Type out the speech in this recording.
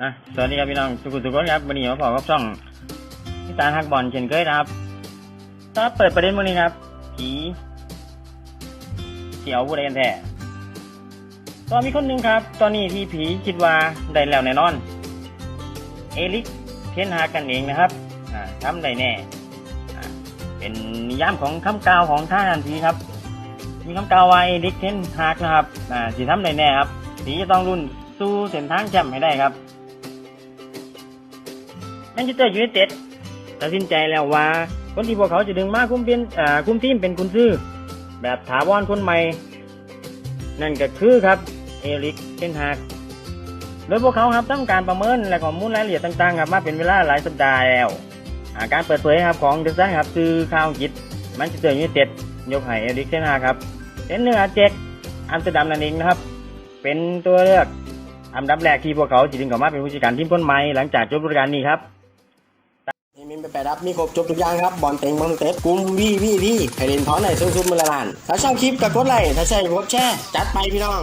อะสวัสดีครับพี่น้องทุกคนทุกคนครับวันนี้มาพบกับช่องพิสาฮักบอลเช่นเคยนะครับถ้าเปิดประเด็นวันนี้ครับ ผีเขียวผู้ใดกันแท้ตอนมีคนหนึ่งครับ ตอนนี้ที่ผีคิดว่าได้แล้วแน่นอน เอลิกเทนฮากกันเองนะครับอ่าทำได้แน่เป็นนิยามของคำกล่าวของท่านผีครับ มีคำกล่าวว่าเอลิกเทนฮากนะครับอ่าสิทำได้แน่ครับผีจะต้องรุ่น สู้เส้นทางแชมป์ให้ได้ครับแมนเชสเตอร์ยูไนเต็ดตัดสินใจแล้วว่า คนที่พวกเขาจะดึงมาคุมเป็นอ่าคุมทีมเป็นกุนซื้อ แบบถาวรคนใหม่ นั่นก็คือครับ เอริกเทนฮากโดยพวกเขาครับต้องการประเมินและข้อมูลรายละเอียดต่างๆครับมาเป็นเวลาหลายสัปดาห์แล้วาการเปิดเผยครับของเดซันครับคือข่าวอังกฤษแมนเชสเตอร์ยูไนเต็ดยกให้เอริกเทนฮากครับเป็นเนื้อเจ็กอัมสเตอร์ดัมนั่นเองนะครับ เป็นตัวเลือก อันดับแรกที่พวกเขาจิดึงกลับมาเป็นผู้จัดการทีมคนใหม่หลังจากจบฤดูกาลนี้ครับนี่มินไปแปดรับมีครบจบทุกอย่างครับบอลเต็งบอลเต็กุมวีวีวีให้เลนท้อนไหนซุ่มๆมือละลานถ้าชอบคลิปก็กดไลค์ถ้าใช่ก็กดแชร์จัดไปพี่น้อง